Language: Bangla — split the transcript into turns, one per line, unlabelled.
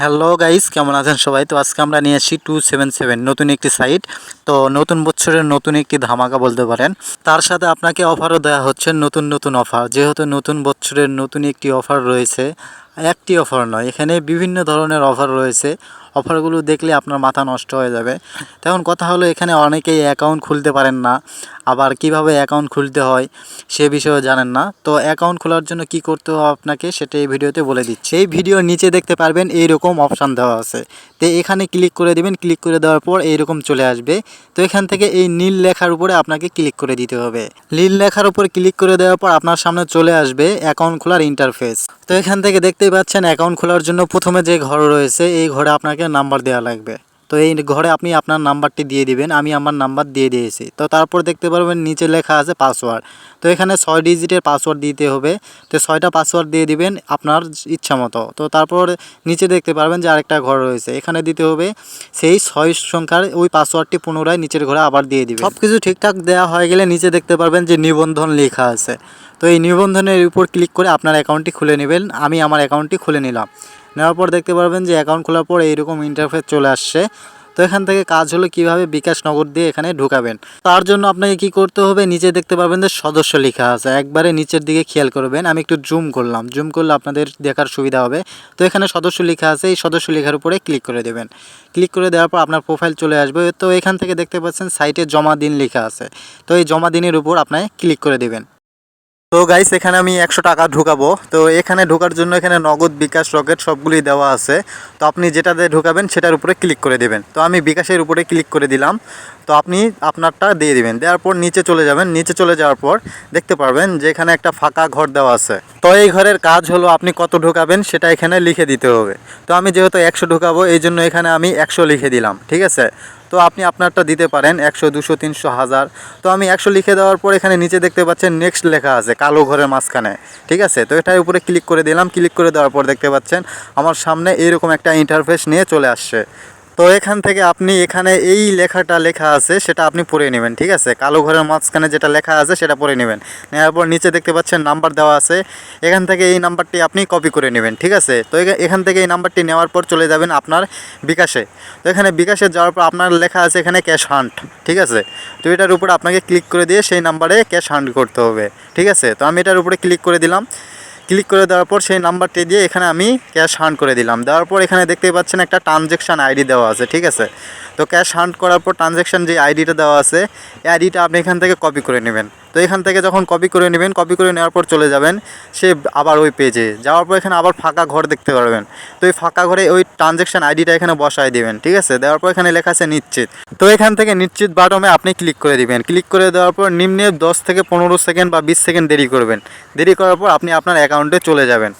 হ্যালো গাইস, কেমন আছেন সবাই? তো আজকে আমরা নিয়ে আসি টু সেভেন সেভেন নতুন একটি সাইট তো নতুন বছরের নতুন একটি ধামাকা বলতে পারেন। তার সাথে আপনাকে অফারও দেওয়া হচ্ছে নতুন নতুন অফার যেহেতু নতুন বছরের নতুন একটি অফার রয়েছে একটি অফার নয়। এখানে বিভিন্ন ধরনের অফার রয়েছে। অফারগুলো দেখলে আপনার মাথা নষ্ট হয়ে যাবে। তেমন কথা হলো, এখানে অনেকেই অ্যাকাউন্ট খুলতে পারেন না। আবার কীভাবে অ্যাকাউন্ট খুলতে হয়, সে বিষয়েও জানেন না। তো অ্যাকাউন্ট খোলার জন্য কি করতে হবে আপনাকে, সেটা এই ভিডিওতে বলে দিচ্ছি। এই ভিডিওর নিচে দেখতে পারবেন, এইরকম অপশান দেওয়া আছে। তো এখানে ক্লিক করে দেবেন ক্লিক করে দেওয়ার পর এইরকম চলে আসবে। তো এখান থেকে এই নীল লেখার উপরে আপনাকে ক্লিক করে দিতে হবে। নীল লেখার উপর ক্লিক করে দেওয়ার পর আপনার সামনে চলে আসবে অ্যাকাউন্ট খোলার ইন্টারফেস তো এখান থেকে দেখতেই পাচ্ছেন অ্যাকাউন্ট খোলার জন্য প্রথমে যে ঘর রয়েছে, এই ঘরে আপনাকে নাম্বার দেওয়া লাগবে। তো এই ঘরে আপনি আপনার নাম্বারটি দিয়ে দিবেন, আমি আমার নাম্বার দিয়ে দিয়েছি। তো তারপর দেখতে পারবেন, নিচে লেখা আছে পাসওয়ার্ড তো এখানে ছয় ডিজিটের পাসওয়ার্ড দিতে হবে। তো ছয়টা পাসওয়ার্ড দিয়ে দিবেন আপনার ইচ্ছা মতো। তো তারপর নিচে দেখতে পারবেন যে আরেকটা ঘর রয়েছে। এখানে দিতে হবে সেই ছয় সংখ্যার ওই পাসওয়ার্ডটি পুনরায় নিচের ঘরে আবার দিয়ে দিবেন। সব কিছু ঠিকঠাক দেওয়া হয়ে গেলে নিচে দেখতে পারবেন যে নিবন্ধন লেখা আছে। তো এই নিবন্ধনের উপর ক্লিক করে আপনার অ্যাকাউন্টটি খুলে নেবেন। আমি আমার অ্যাকাউন্টটি খুলে নিলাম। নেওয়ার পর দেখতে পারবেন যে অ্যাকাউন্ট খোলার পর এইরকম ইন্টারফেস চলে আসছে। তো এখান থেকে কাজ হলো কীভাবে বিকাশ নগর দিয়ে এখানে ঢুকাবেন। তার জন্য আপনাকে কি করতে হবে? নিচে দেখতে পারবেন যে সদস্য লেখা আছে। একবারে নিচের দিকে খেয়াল করবেন। আমি একটু জুম করলাম। জুম করলে আপনাদের দেখার সুবিধা হবে। তো এখানে সদস্য লেখা আছে। এই সদস্য লেখার উপরে ক্লিক করে দেবেন। ক্লিক করে দেওয়ার পর আপনার প্রোফাইল চলে আসবে। তো এখান থেকে দেখতে পাচ্ছেন সাইটে জমা দিন লেখা আছে। তো এই জমা দিনের উপর আপনাকে ক্লিক করে দেবেন। তো গাইস এখানে আমি একশো টাকা ঢুকাবো। তো এখানে ঢোকার জন্য এখানে নগদ, বিকাশ, রকেট সবগুলি দেওয়া আছে। তো আপনি যেটা দিয়ে ঢুকাবেন, সেটার উপরে ক্লিক করে দেবেন। তো আমি বিকাশের উপরে ক্লিক করে দিলাম। তো আপনি আপনারটা দিয়ে দিবেন। দেওয়ার পর নিচে চলে যাবেন। নিচে চলে যাওয়ার পর দেখতে পারবেন যে এখানে একটা ফাঁকা ঘর দেওয়া আছে। তো এই ঘরের কাজ হলো আপনি কত ঢুকাবেন, সেটা এখানে লিখে দিতে হবে। তো আমি যেহেতু একশো ঢুকাবো, এই জন্য এখানে আমি একশো লিখে দিলাম। ঠিক আছে? তো আপনি আপনারটা দিতে পারেন একশো, দুশো, তিনশো, হাজার। তো আমি একশো লিখে দেওয়ার পর এখানে নিচে দেখতে পাচ্ছেন নেক্সট লেখা আছে, কালো ঘরের মাঝখানে। ঠিক আছে? তো এটার উপরে ক্লিক করে দিলাম। ক্লিক করে দেওয়ার পর দেখতে পাচ্ছেন আমার সামনে এরকম একটা ইন্টারফেস নিয়ে চলে আসছে। তো এখান থেকে আপনি এখানে এই লেখাটা লেখা আছে, সেটা আপনি পড়ে নেবেন, ঠিক আছে? কালো ঘরের মাঝখানে যেটা লেখা আছে, সেটা পড়ে নেবেন। নেওয়ার পর নিচে দেখতে পাচ্ছেন নাম্বার দেওয়া আছে। এখান থেকে এই নাম্বারটি আপনি কপি করে নেবেন, ঠিক আছে? তো এখা- এখান থেকে এই নাম্বারটি নেওয়ার পর চলে যাবেন আপনার বিকাশে। তো এখানে বিকাশে যাওয়ার পর আপনার লেখা আছে এখানে ক্যাশ হান্ট ঠিক আছে? তো এটার উপরে আপনাকে ক্লিক করে দিয়ে সেই নাম্বারে ক্যাশ হান্ট করতে হবে, ঠিক আছে? তো আমি এটার উপরে ক্লিক করে দিলাম। ক্লিক করে দেওয়ার পর সেই নাম্বারটি দিয়ে এখানে আমি ক্যাশ হান্ট করে দিলাম। দেওয়ার পর এখানে দেখতেই পাচ্ছেন একটা ট্রানজ্যাকশান আইডি দেওয়া আছে, ঠিক আছে? তো ক্যাশ হান্ট করার পর ট্রানজ্যাকশান যে আইডিটা দেওয়া আছে, এই আইডিটা আপনি এখান থেকে কপি করে নেবেন। তো এখান থেকে যখন কপি করে নেবেন কপি করে নেওয়ার পর চলে যাবেন, সে আবার ওই পেজে যাওয়ার পর এখানে আবার ফাঁকা ঘর দেখতে পারবেন। তো এই ফাঁকা ঘরে ওই ট্রানজ্যাকশান আইডিটা এখানে বসায় দেবেন, ঠিক আছে? দেওয়ার পর এখানে লেখা আছে নিশ্চিত। তো এখান থেকে নিশ্চিত বাটমে আপনি ক্লিক করে দিবেন। ক্লিক করে দেওয়ার পর নিম্নে দশ থেকে পনেরো সেকেন্ড বা বিশ সেকেন্ড দেরি করবেন। দেরি করার পর আপনি আপনার অ্যাকাউন্টে চলে যাবেন।